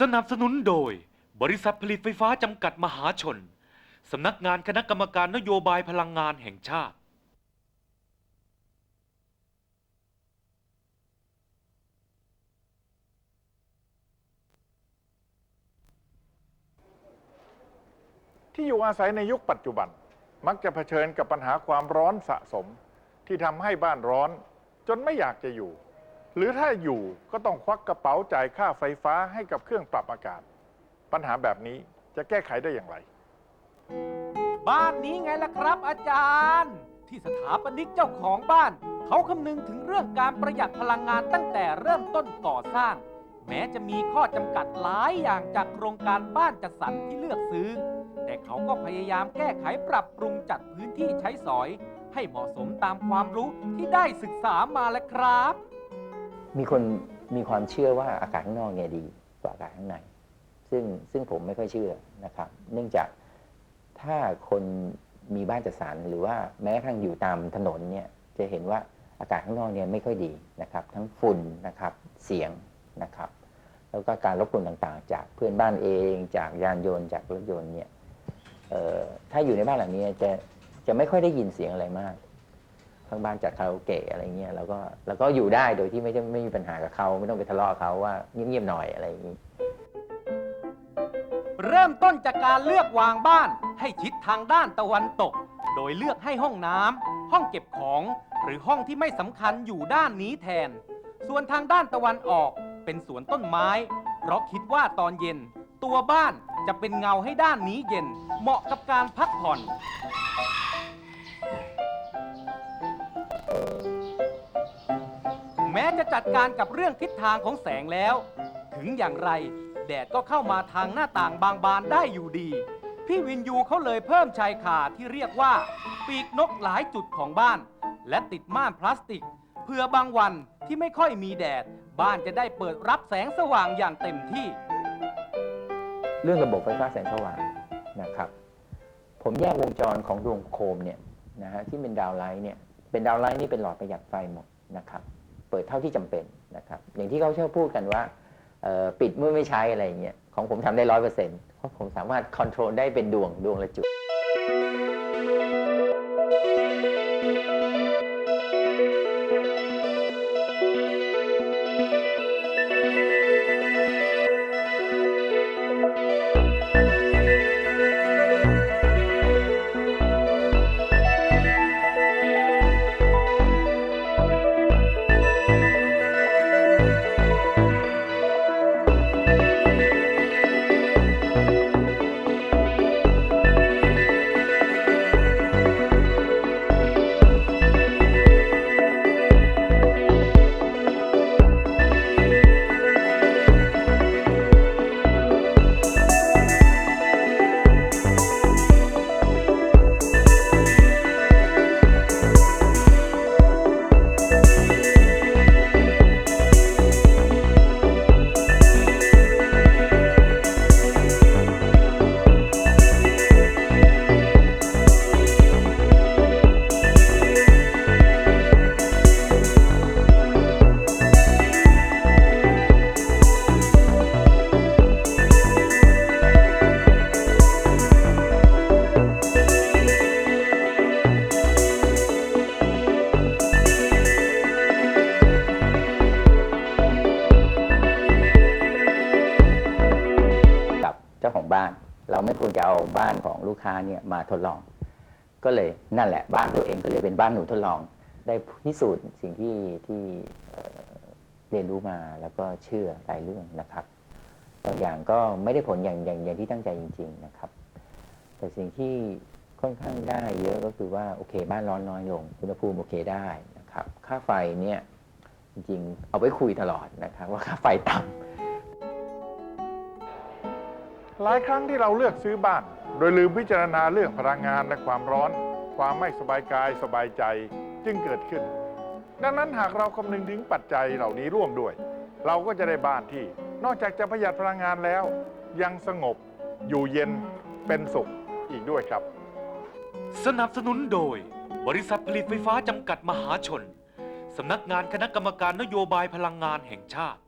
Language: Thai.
สนับสนุนโดย บริษัทผลิตไฟฟ้าจำกัดมหาชน สำนักงานคณะกรรมการนโยบายพลังงานแห่งชาติ ที่อยู่อาศัยในยุคปัจจุบัน มักจะเผชิญกับปัญหาความร้อนสะสม ที่ทำให้บ้านร้อน จนไม่อยากจะอยู่ หรือถ้าอยู่ก็ต้องควักกระเป๋าจ่ายค่าไฟฟ้าให้กับเครื่องปรับอากาศ ปัญหาแบบนี้จะแก้ไขได้อย่างไร บ้านนี้ไงล่ะครับอาจารย์ ที่สถาปนิกเจ้าของบ้าน เขาคำนึงถึงเรื่องการประหยัดพลังงานตั้งแต่เริ่มต้นก่อสร้าง แม้จะมีข้อจำกัดหลายอย่างจากโครงการบ้านจัดสรรที่เลือกซื้อ แต่เขาก็พยายามแก้ไขปรับปรุงจัดพื้นที่ใช้สอย ให้เหมาะสมตามความรู้ที่ได้ศึกษามาแล้วครับ มีคนมีความเชื่อว่าอากาศข้างนอกเนี่ยดีกว่าอากาศข้างใน ซึ่งซึ่งผมไม่ค่อยเชื่อนะครับ เนื่องจากถ้าคนมีบ้านจัดสรรหรือว่าแม้กระทั่งอยู่ตามถนนเนี่ยจะเห็นว่าอากาศข้างนอกเนี่ยไม่ค่อยดีนะครับ ทั้งฝุ่นนะครับเสียงนะครับ แล้วก็การรบกวนต่างๆ จากเพื่อนบ้านเอง จากยานยนต์จากรถยนต์เนี่ยถ้าอยู่ในบ้านหลังนี้จะจะไม่ค่อยได้ยินเสียงอะไรมาก ข้างบ้านจัดคาราโอเกะอะไรเงี้ยแล้วก็แล้วก็อยู่ได้โดยที่ไม่ไม่มีปัญหากับเขาไม่ต้องไปทะเลาะกับเขาว่าเงียบๆหน่อยอะไรอย่างนี้ เริ่มต้นจากการเลือกวางบ้านให้ชิดทางด้านตะวันตก โดยเลือกให้ห้องน้ำห้องเก็บของ หรือห้องที่ไม่สำคัญอยู่ด้านนี้แทน ส่วนทางด้านตะวันออกเป็นสวนต้นไม้ เพราะคิดว่าตอนเย็น ตัวบ้านจะเป็นเงาให้ด้านนี้เย็น เหมาะกับการพักผ่อน จะจัดการกับเรื่องทิศทางของแสงแล้ว ถึงอย่างไร แดดก็เข้ามาทางหน้าต่างบางบานได้อยู่ดี พี่วินยูเขาเลยเพิ่มชายคาที่เรียกว่า ปีกนกหลายจุดของบ้าน และติดม่านพลาสติกเพื่อบางวันที่ไม่ค่อยมีแดด บ้านจะได้เปิดรับแสงสว่างอย่างเต็มที่ เรื่องระบบไฟฟ้าแสงสว่างนะครับ ผมแยกวงจรของดวงโคมเนี่ยนะฮะที่เป็นดาวไลท์เนี่ยเป็นดาวไลท์นี่เป็นหลอดประหยัดไฟหมดนะครับ ปิดเท่าที่จำเป็นนะครับอย่างที่เขาชอบพูดกันว่าปิดเมื่อไม่ใช้อะไรอย่างเงี้ยของผมทำได้ร้อยเปอร์เซ็นต์เพราะผมสามารถคอนโทรลได้เป็นดวงดวงละจุด จ้าของบ้าน เราไม่ควรจะเอาบ้านของลูกค้าเนี่ยมาทดลอง ก็เลยนั่นแหละบ้านตัวเองก็เลยเป็นบ้านหนูทดลอง ได้พิสูจน์สิ่งที่ที่เรียนรู้มาแล้วก็เชื่อหลายเรื่องนะครับบางอย่างก็ไม่ได้ผลอย่างอย่างอย่างที่ตั้งใจจริง ๆนะครับ แต่สิ่งที่ค่อนข้างได้เยอะก็คือว่าโอเคบ้านร้อนน้อยลงอุณหภูมิโอเคได้นะครับ ค่าไฟเนี่ยจริงๆเอาไว้คุยตลอดนะครับ ว่าค่าไฟต่ำ หลายครั้งที่เราเลือกซื้อบ้าน โดยลืมพิจารณาเรื่องพลังงานและความร้อน ความไม่สบายกายสบายใจจึงเกิดขึ้น ดังนั้นหากเราคำนึงถึงปัจจัยเหล่านี้ร่วมด้วย เราก็จะได้บ้านที่ นอกจากจะประหยัดพลังงานแล้ว ยังสงบ อยู่เย็นเป็นสุขอีกด้วยครับ สนับสนุนโดย บริษัทผลิตไฟฟ้าจำกัดมหาชน สำนักงานคณะกรรมการนโยบายพลังงานแห่งชาติ